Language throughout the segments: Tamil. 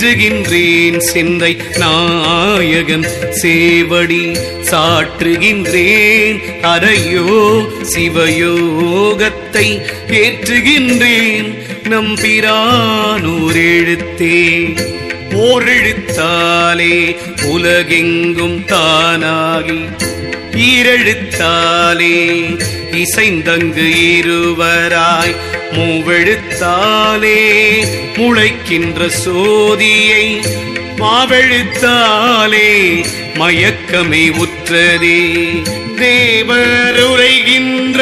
தேற்றுகின்றேன் சிந்தை நாயகன் சேவடி சாற்றுகின்றேன் அறையோ சிவயோகத்தை ஏற்றுகின்றேன். நம்பிரானூர் எழுத்தே ஓரெழுத்தாலே உலகெங்கும் தானாகி ஈரெழுத்தாலே இசைந்தங்கு இருவராய் மூவெழுத்தாலே முளைக்கின்ற சோதியை மாவெழுத்தாலே மயக்கமே உற்றதே. தேவர் உரைகின்ற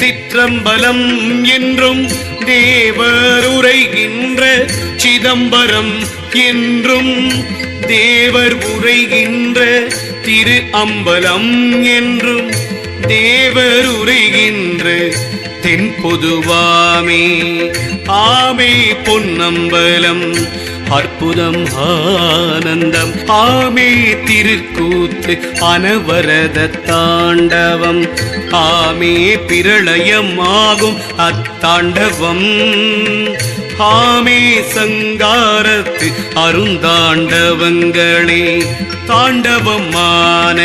சிற்றம்பலம் என்றும் தேவர் உரைகின்ற சிதம்பரம் என்றும் தேவர் உரைகின்ற திரு அம்பலம் என்றும் தேவர் உரைகின்ற தென் பொதுவாமே. ஆமே பொன்னம்பலம் அற்புதம் ஆனந்தம். ஆமே திருக்கூத்து அனவரத தாண்டவம் ஆமே பிரளயமாகும் அத்தாண்டவம். ஆமே சங்காரத்து அருந்தாண்டவங்களே. தாண்டவமான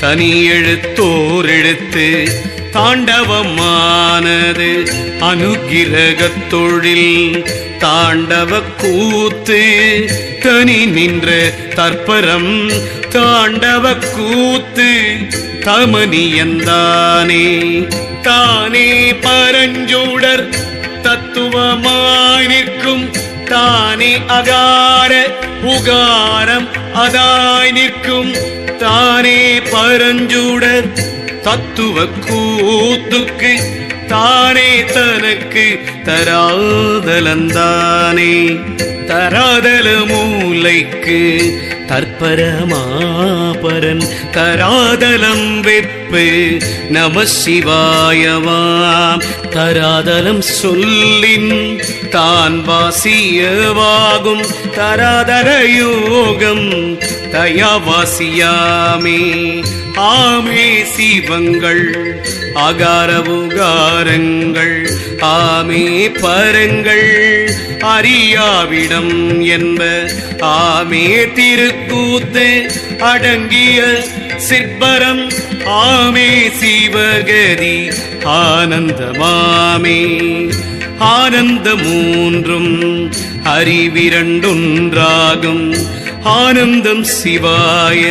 தனி எழுத்தோர் எழுத்து தாண்டவமானது அனுகிரக தொழில். தாண்டவ கூத்து தனி நின்ற தற்பரம். தாண்டவ கூத்து தமனியந்தானே தானே பரஞ்சூடர் தத்துவமாய் நிற்கும். தானே அகார உகாரம் அதாய் நிற்கும். தானே பரஞ்சூடர் தத்துவ கூத்துக்கு தானே தனக்கு தராதலந்தானே. தராதல மூளைக்கு தற்பரமாபரன் தராதலம் வெப்பு நம சிவாயவாம். தராதலம் சொல்லின் தான் வாசியவாகும். தராதர யோகம் தயாவாசியாமே. ஆமே சிவங்கள் அகாரவுகாரங்கள் ஆமே பரங்கள் அறியாவிடம் என்ப ஆமே திருக்கூத்து அடங்கிய சிற்பரம் ஆமே சிவகதி ஆனந்தமாமே. ஆனந்த மூன்றும் அறிவிரண்டொன்றாகும். ஆனந்தம் சிவாய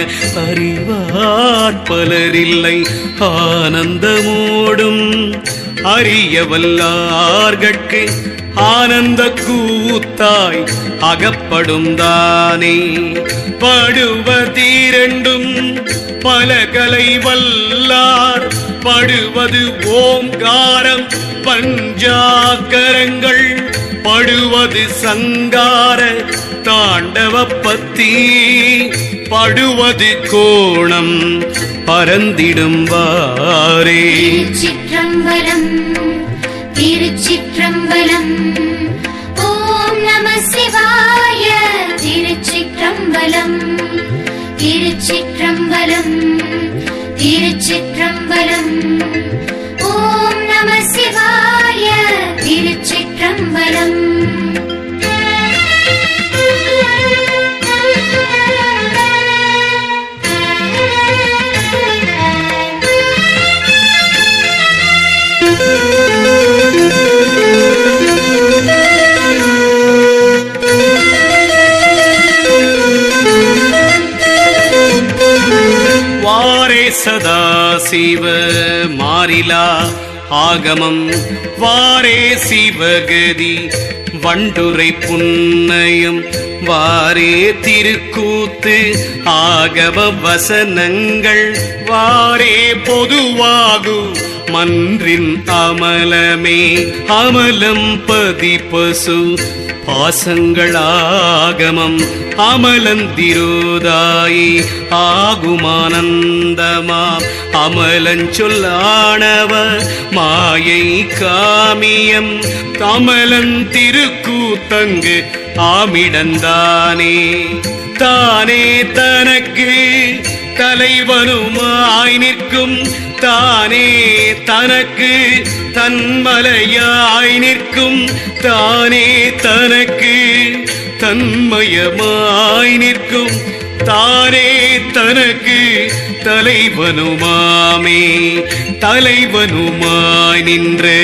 அறிவார் பலரில்லை ஆனந்தமோடும் அறிய வல்லார்கட்கு ஆனந்த கூத்தாய் அகப்படும் தானே. படுவதீரண்டும் பல கலை வல்லார். படுவது ஓங்காரம் பஞ்சாக்கரங்கள். படுவது சங்கார தாண்டவ பத்தி. படுவது கோணம் பரந்திடும் வாரே சிற்றம்பலம் திருச்சிற்றம்பலம். ஓம் நம சிவாய திருச்சிற்றம்பலம் திருச்சிற்றம்பலம் திருச்சிற்றம்பலம். ஓம் நம சிவாய திருச்சிற்றம்பலம். சிவ மாறிலா ஆகமம் வாரே சிவகதி. வண்டுரை புன்னயம் வாரே திருக்கூத்து. ஆகம வசனங்கள் வாரே பொதுவாகு. மன்றின் அமலமே அமலம் பதிப்பசு பாசங்களாகமம் அமலந்திரோதாயி ஆகுமானந்தமாம் அமலஞ்சொல்லானவ மாயை காமியம் கமலன் திருக்கூத்தங்கு ஆமிடந்தானே? தானே தனக்கு தலைவனுமாய் நிற்கும் தானே தனக்கு தன்மலையாய் நிற்கும் தானே தனக்கு தன்மயமாய் நிற்கும் தானே தனக்கு. தலைவனுமாமே தலைவனுமாய் நின்று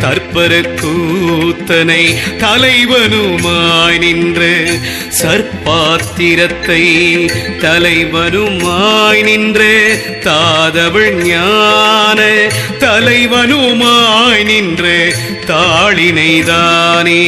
தற்பர கூத்தனை தலைவனுமாய் நின்று சற்பாத்திரத்தை தலைவனுமாய் நின்று தாதவள் ஞான தலைவனுமாய் நின்று தாளினைதானே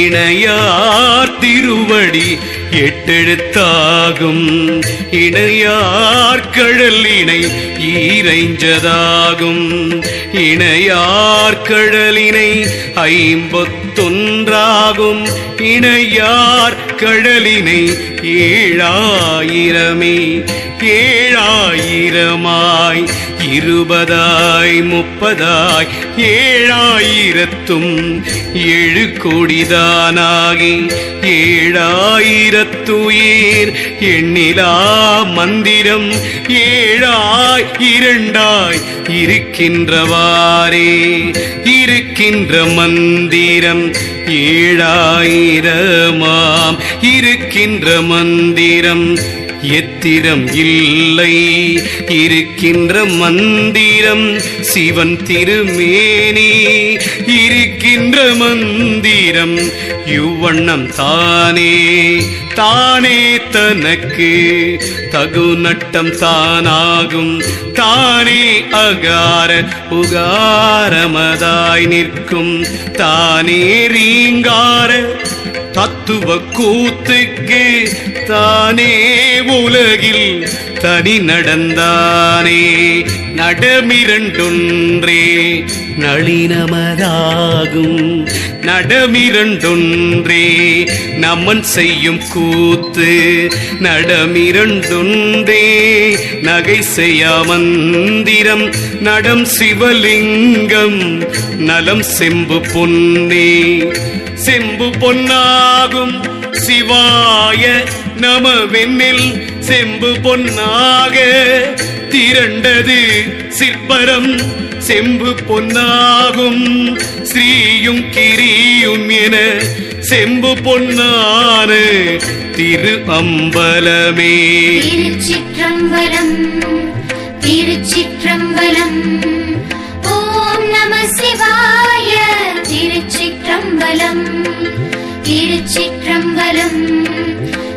இணையார் திருவடி எட்டெழுத்தாகும். இணையார் கடல் இணை ஈரைஞ்சதாகும். இணையார் கடலினை ஐம்பத்தொன்றாகும். இணையார் கடலினை ஏழாயிரமே ஏழாயிரமாய். இருபதாய் முப்பதாய் ஏழாயிரத்தும் ஏழு கோடிதானாகி ஏழாயிரத்துயிர் எண்ணிலா மந்திரம் ஏழாய் இரண்டாய் இருக்கின்றவாறே. இருக்கின்ற மந்திரம் ஏழாயிரமாம். இருக்கின்ற மந்திரம் எத்திரம் இல்லை. இருக்கின்ற மந்திரம் சிவன் திருமேனி. இருக்கின்ற மந்திரம் யுவண்ணம் தானே. தானே தனக்கு தகு நட்டம் தானாகும். தானே அகார உகாரமதாய் நிற்கும். தானே ரீங்கார தத்துவ கூத்துக்கு தானே உலகில் தனி நடந்தானே நடமிரண்டொன்றே. நளினமதாகும் நடமிரண்டொன்றே. நம்மன் செய்யும் கூத்து நடமிரண்டொன்றே. நகை செய்யா மந்திரம் நடம் சிவலிங்கம் நலம் செம்பு பொன்னே. செம்பு பொன்னாகும் சிவாய நம வெண்ணில் செம்பு பொன்னாக திரண்டது சிற்பரம். செம்பு பொன்னாகும் ஸ்ரீயும் கிரியும் என செம்பு பொன்னான திரு அம்பலமே. திருச்சிற்றம்பலம் திருச்சிற்றம்பலம். ஓம் நம சிவாய திருச்சிற்றம்பலம் திருச்சிற்றம்பலம்.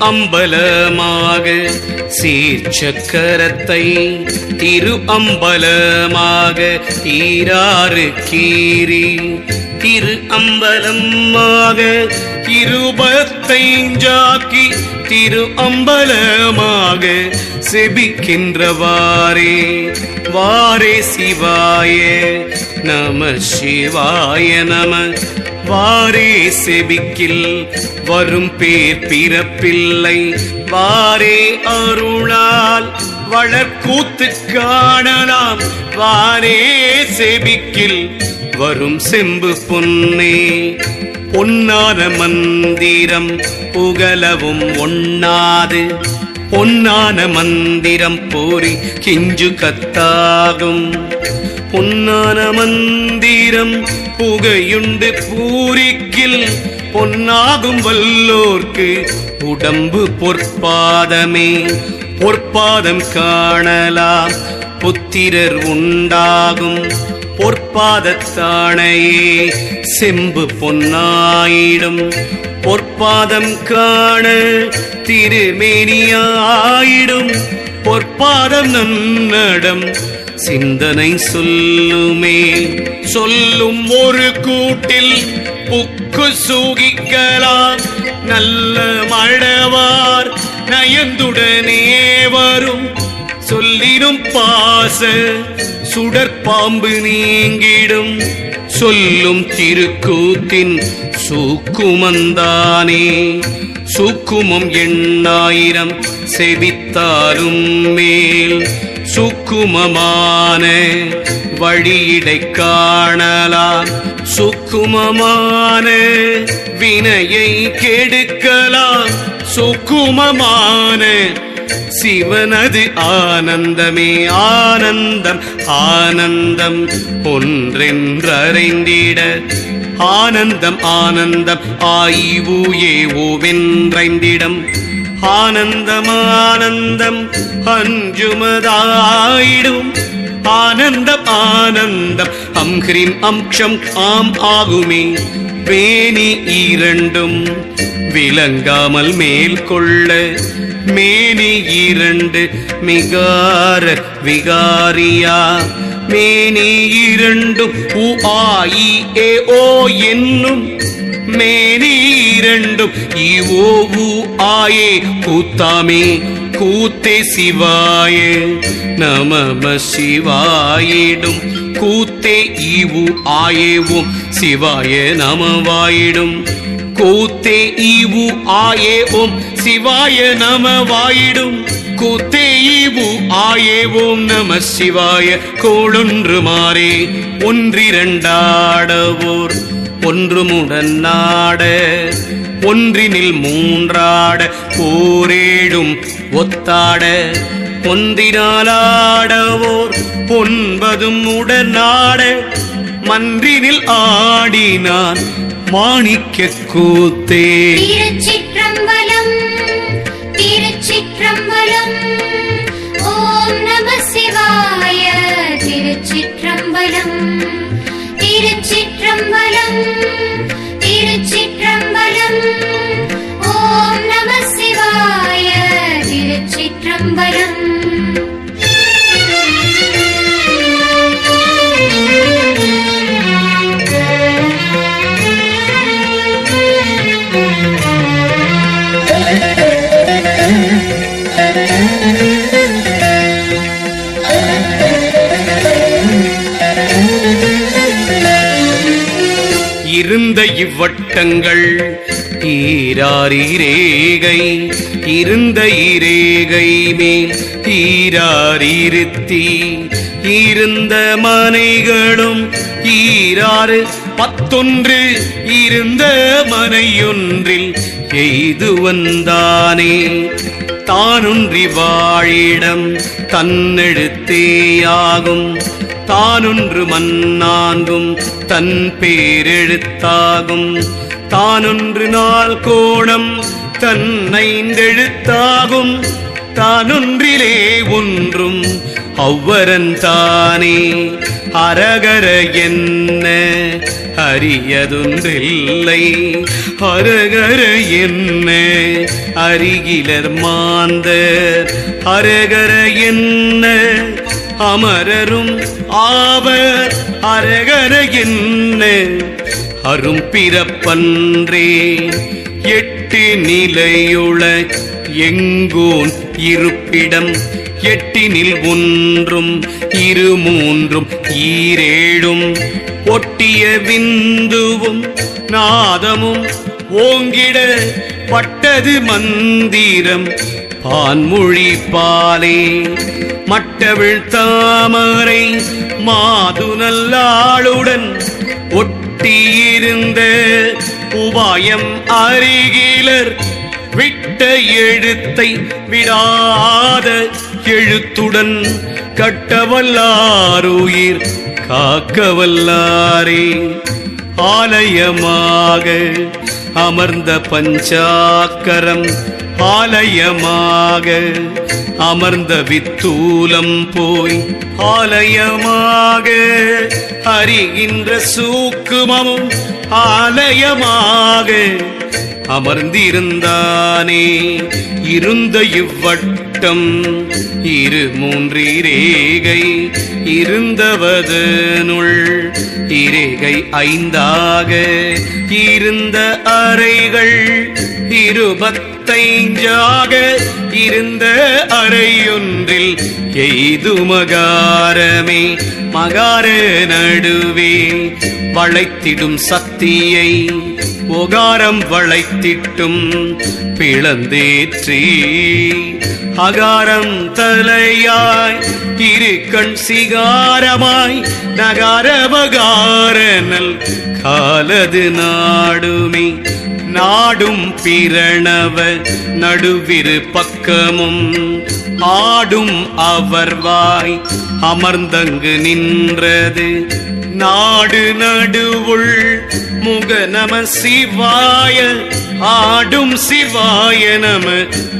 அம்பலமாக சீர்ச்சக்கரத்தை திரு அம்பலமாக தீராறு கீரி திரு அம்பலமாக இருபத்தைஞ்சாக்கி திரு அம்பலமாக செபிக்கின்றவாரே வாரே சிவாய நம சிவாய நம. வாரே செபிக்கில் வரும் பேர் பிறப்பில்லை. வாரே அருளால் வளர்க்கூத்து காணலாம். வாரே செபிக்கில் வரும் செம்பு பொன்னே. பொன்னான மந்திரம் புகழவும் ஒண்ணாது. பொன்னான மந்திரம் போரி கிஞ்சு கத்தாகும். பொன்னான மந்திரம் புகையுண்டு பூரிக்கில் பொன்னாகும் வல்லோர்க்கு உடம்பு பொற்பாதமே. பொற்பாதம் காணலாம் புத்திரர் உண்டாகும். பொற்பாதத்தானையே செம்பு பொன்னாயிடும். பொற்பாதம் காண திருமேனியாயிடும். பொற்பாதம் நன்னடம் சிந்தனை சொல்லுமே. சொல்லும் ஒரு கூட்டில் புக்கு சூகிக்கலாம். நல்ல மழவார் நயந்துடனே வரும். சொல்லிடும் பாச சுடற்பாம்பு நீங்கிடும். சொல்லும் திருக்கூத்தின் சூக்குமந்தானே. சூக்குமம் எண்ணாயிரம் செவித்தாலும் மேல். சுக்குமமான வழியிடை காணலாம். சுக்குமமான வினையை கெடுக்கலாம். சுக்குமமான சிவனது ஆனந்தமே ஆனந்தம் ஆனந்தம் ஒன்றென்றறிந்திட. ஆனந்தம் ஆனந்தம் ஆய்வு ஏவோவென்றைந்திடம் ஆனந்தம் ஆனந்தம் அஞ்சுமதாயிடும். ஆனந்தம் ஆனந்தம் அம் ஹ்ரீம் அம்ஷம் ஆம் ஆகுமே. வேணி இரண்டும் விளங்காமல் மேல் கொள்ள மேனி இரண்டு மிகார விகாரியா. மேனி இரண்டும் உ ஆ இ ஏ ஓ என்னும் மேனி இரண்டும் இவோ ஆயே கூத்தாமே கூத்தே சிவாய. நமம சிவாயிடும். கூத்தே ஈவு ஆயேவும். சிவாய நமவாயிடும். கூத்தே ஈவு ஆயே ஓம் சிவாய நமவாயிடும். கூத்தே ஈவு ஆயே ஓம் நம சிவாய கோளொன்று மாறே. ஒன்றிரண்டாடவோர். ஒன்றுமுடன் நாட ஒன்றினில் மூன்றாட போரேடும் ஒத்தாட பொந்தினாலாடவோர் பொன்பதும் உடனாட மன்றினில் ஆடினான் மாணிக்க கூத்தே. இருந்த இவ்வட்டங்கள் தீரார் இரேகை இருந்த இரேகை மேல் தீரார் இருத்தி இருந்த மனைகளும் ஈராறு பத்தொன்று இருந்த மனையொன்றில் எய்து வந்தானே. தானொன்றி வாழிடம் தன்னெழுத்தேயாகும் தானொன்று மன்னாங்கும் தன் பேரெழுத்தாகும். தானொன்று நாள் கோணம் தன்னைந்தெழுத்தாகும் தானொன்றிலே ஒன்றும் அவ்வரன் தானே. அரகர என்ன? அரியதொன்றில்லை. அரகர என்ன? அருகிலர் மாந்தர். அரகர என்ன? அமரரும் ஆவர். அரகர என்ன? அரும் பிற பன்றே. எட்டு நிலையுள எங்கோன் இருப்பிடம். எட்டினில் ஒன்றும் இரு மூன்றும் ஈரேழும். ஒட்டிய விந்துவும் நாதமும் ஓங்கிட பட்டது மந்திரம். பான்மொழி பாலே மட்டவிழ் தாமரை மாது நல்லாளுடன் ஒட்டியிருந்த உபாயம் அருகிலர் விட்ட எழுத்தை விடாத எழுத்துடன் கட்டவல்லாருயிர் காக்கவல்லாரே. ஆலயமாக அமர்ந்த பஞ்சாக்கரம் ஆலயமாக அமர்ந்த வித்தூலம் போய் ஆலயமாக அறிகின்ற சூக்குமமும் ஆலயமாக அமர்ந்திருந்தானே. இருந்த இவ்வட்டம் இரு மூன்றீரேகை இருந்தவதனுள் இரேகை ஐந்தாக இருந்த அறைகள் இருபத்தைஞ்சாக இருந்த அறையொன்றில் எய்து மகாரமே மகார நடுவே வளைத்திடும் சக்தியை ஒகாரம் வளைத்திட்டும் பிளந்தேற்றி. அகாரம் தலையாய் திரு கண் சிகாரமாய் நகரவகாரனல் காலது நாடுமே. நாடும் பிரணவ நடுவிரு பக்கமும். ஆடும் அவர் வாய் அமர்ந்தங்கு நின்றது. நாடு நடுவுள் முக நம சிவாய ஆடும் சிவாய நம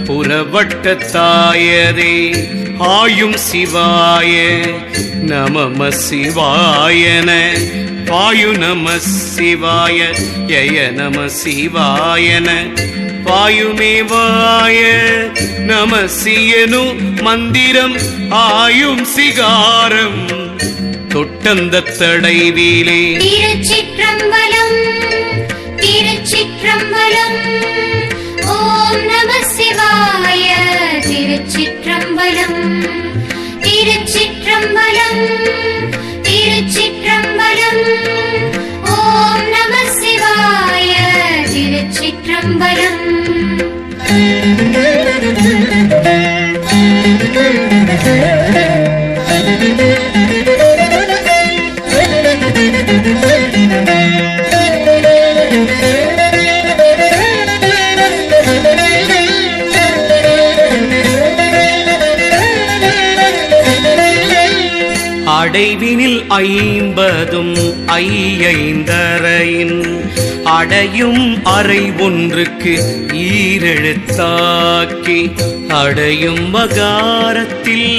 புறவட்ட தாயதே. ஆயும் சிவாய நமம சிவாயன. வாயு நம சிவாய யய நம சிவாயன. வாயுமேவாய நம சியனு மந்திரம் ஆயும் சிகாரம். தொட்டந்த தடைவிலே. திருச்சிற்றம்பலம் திருச்சிற்றம்பலம் ஓம் நம சிவாய. திருச்சிற்றம்பலம் திருச்சிற்றம்பலம் திருச்சி ஓம் ஐம்பதும் ஐயைந்தரையின் அடையும் அறை ஒன்றுக்கு ஈரெழுத்தாக்கி அடையும் மகாரத்தில்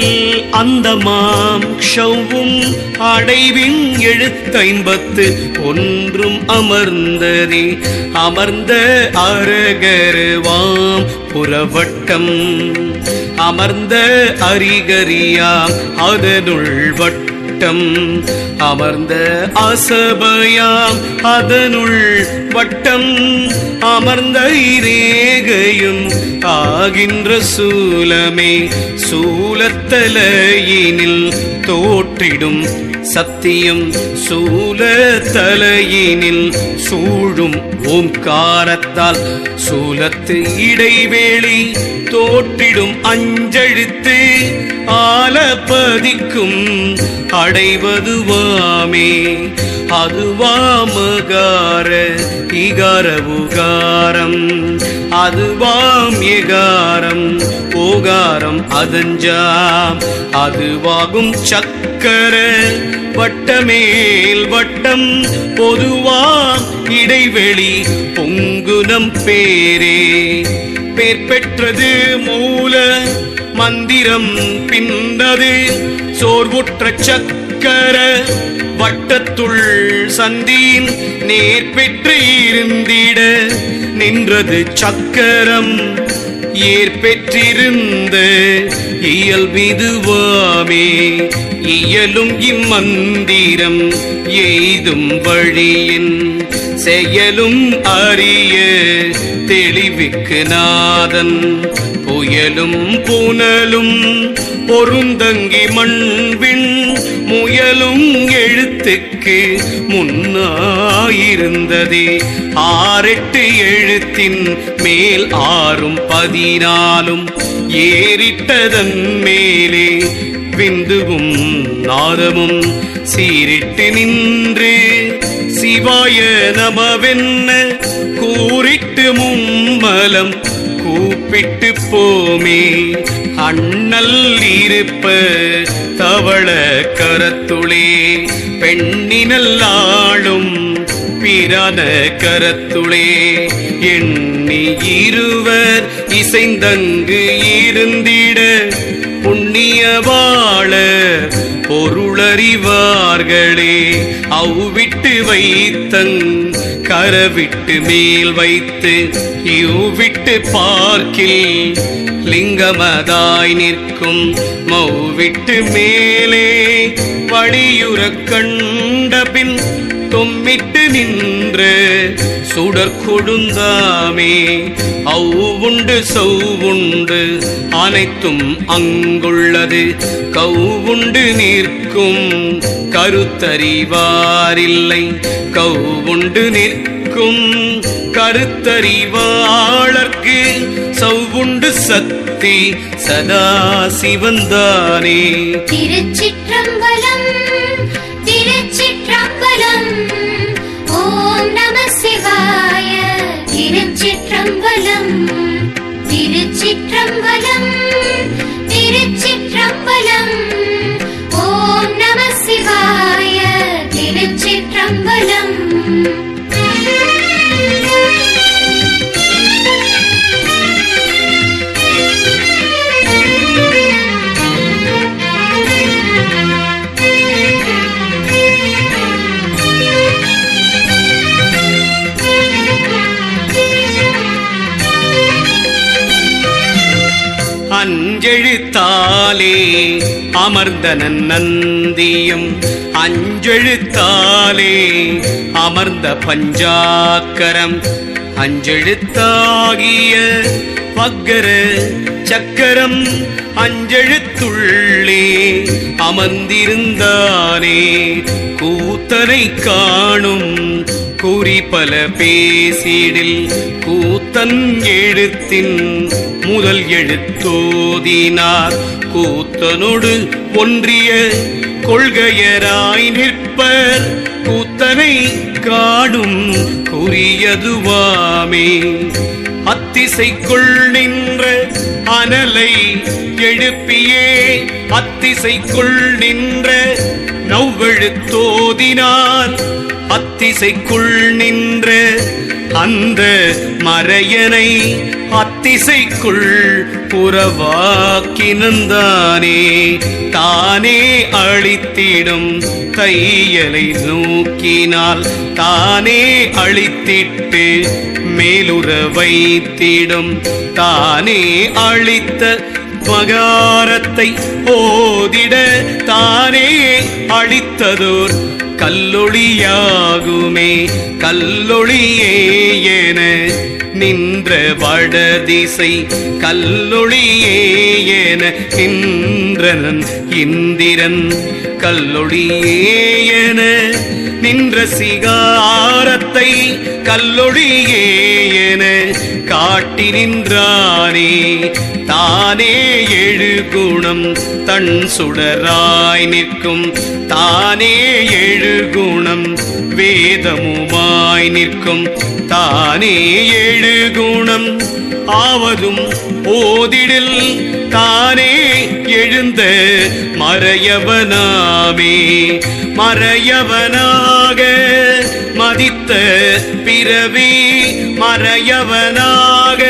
அந்த மாம் ஷவ்வும் அடைவின் எழுத்தைம்பத்து ஒன்றும் அமர்ந்ததே. அமர்ந்த அரகருவாம் புறவட்டம் அமர்ந்த அரிகரியாம் அதனுள் வட்டம். அமர்ந்த அசபயாம் அதனுள் வட்டம் அமர்ந்த இரேகையும் ஆகின்ற சூலமே சூலத்தலையினில் தோற்றிடும் சத்தியம் சூல தலையினில் சூழும் ஓம்காரத்தால் சூலத்து இடைவேளை தோற்றிடும் அஞ்செழுத்து ஆலப்பதிக்கும் அடைவதுவாமே அதுவாமகார இகார உகாரம் அதுவாம் எகாரம் ஓகாரம் அதஞ்சாம். அதுவாகும் சக்கர வட்டமேல் வட்டம். பொதுவாம் இடைவெளி பொங்குனம் பேரே. பேர் பெற்றது மூல மந்திரம் பின்னது. சோர்வுற்ற சக்கர வட்டத்துள் சந்தீன் நேர் பெற்று இருந்திட நின்றது சக்கரம். ஏற்பெற்றிருந்த இயல்பிதுவாமே இயலும் இம்மந்திரம் எய்தும் வழியின் செயலும் அறிய தெளிவுக்கு நாதன். புயலும் புனலும் பொருந்தங்கி மண்வின் முயலும் எழுத்துக்கு முன்னாயிருந்ததே. ஆறெட்டு எழுத்தின் மேல் ஆறும் பதினாலும் ஏறிட்டதன் மேலே விந்துவும் நாதமும் சீரிட்டு நின்று சிவாய நமவென்ன கூறிட்டு மும்மலம் கூப்பிட்டு போமே. அண்ணல் இருப்ப தவள கரத்துளே. பெண்ணினல் ஆளும் பிரான கரத்துளே. எண்ணி இருவர் இசைந்தங்கு இருந்திட. புண்ணியவாழ பொருளறிவார்களே. அவ்விட்டு வைத்தங் கரவிட்டு மேல் வைத்து யூவிட்டு பார்க்கில் லிங்கமதாய் நிற்கும் மௌவிட்டு மேலே வழியுற கண்டபின் தொம்மிட்டு நின்று சுடர் கொடுந்தாமே. அவ்வுண்டு சௌவுண்டு அனைத்தும் அங்குள்ளது. கவுண்டு நிற்கும் கருத்தறிவாரில்லை. கவுண்டு நிற்கும் கருத்தறிவாளர்க்கு சௌவுண்டு சக்தி சதா சிவந்தானே திருச்சிற்றம்பலம் திருச்சிற்றம்பலம் அமர்ந்தன நந்தியும் அஞ்செழுத்தாலே அமர்ந்த பஞ்சாக்கரம். அஞ்செழுத்தாகிய பக்கர சக்கரம் அஞ்செழுத்துள்ளே அமர்ந்திருந்தானே. கூத்தனை காணும் குறி பல பேசிடில் கூத்தன் எழுத்தின் முதல் எழுத்தோதினார். கூத்தனோடு ஒன்றிய கொள்கையராய் நிற்பர். கூத்தனை காடும் குறியதுவாமே. அத்திசைக்குள் நின்ற அனலை எழுப்பியே. அத்திசைக்குள் நின்ற நவ்வெழுத்தோதினார். அத்திசைக்குள் நின்று அந்த மறையனை அத்திசைக்குள் புறவாக்கினந்தானே தானே அழித்திடும் தையலை நோக்கினால் தானே அழித்திட்டு மேலுற வைத்திடும் தானே அழித்த மகாரத்தை ஓதிட தானே அழித்ததோர் கல்லொளியாகுமே. கல்லொளியே என நின்ற வடதிசை. கல்லொளியே என நின்றனன் இந்திரன். கல்லொளியே என நின்ற சிகாரத்தை கல்லொளியே என காட்டி நின்றானே. தானே எழு குணம் தன் சுடராய் நிற்கும். தானே எழு குணம் வேதமுமாய் நிற்கும். தானே எழு குணம். ஆவதும் ஓதிடில். தானே எழுந்த மறையவனாமே. மறையவனாக மதித்த பிறவி மறையவனாக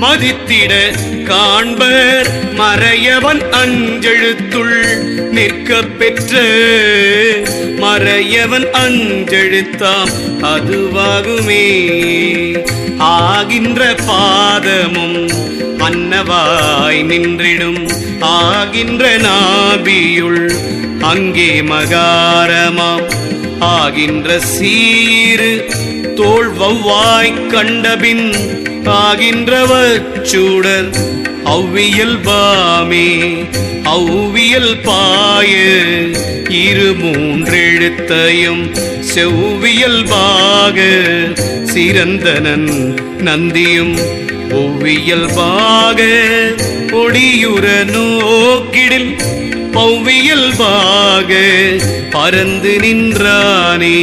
மதித்திட காண்பர் மறையவன் அஞ்செழுத்துள் நிற்க பெற்ற மறையவன் அஞ்செழுத்தாம் அதுவாகுமே. ஆகின்ற பாதமும் அன்னவாய் நின்றிடும் ஆகின்ற நாபியுள் அங்கே மகாரமாம். ஆகின்ற சீரு தோல் வவ்வாய்க் கண்டபின் ஆகின்றவர் சூடர் அவ்வியல் பாமே அவ்வியல் பாய. இரு மூன்றெழுத்தையும் செவ்வியல் பாக சிறந்தனன் நந்தியும் ஒவ்வியல் பாக. ஒடியுற நோக்கிடில் பௌவியல் பாக பறந்து நின்றானே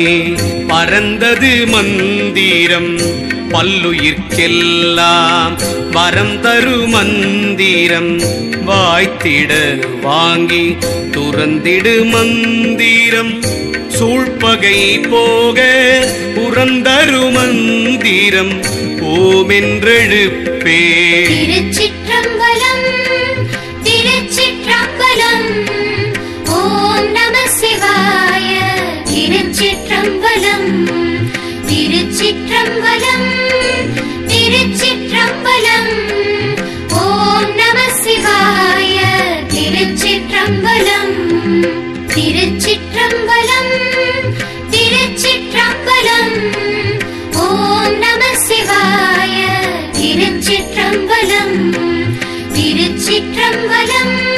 பறந்தது மந்திரம். பல்லுயிர்க்கெல்லாம் வரம் தரு மந்திரம் வாய்த்திட வாங்கி துறந்திடு மந்திரம். சூழ்பகை போக புறந்தரு மந்திரம் ஓமென்றெழுப்பே. திருச்சிற்றம்பலம் திருச்சிற்றம்பலம் ஓம் நம சிவாய. திருச்சிற்றம்பலம் திருச்சிற்றம்பலம் திருச்சிற்றம்பலம். திருச்சிற்றம்பலம்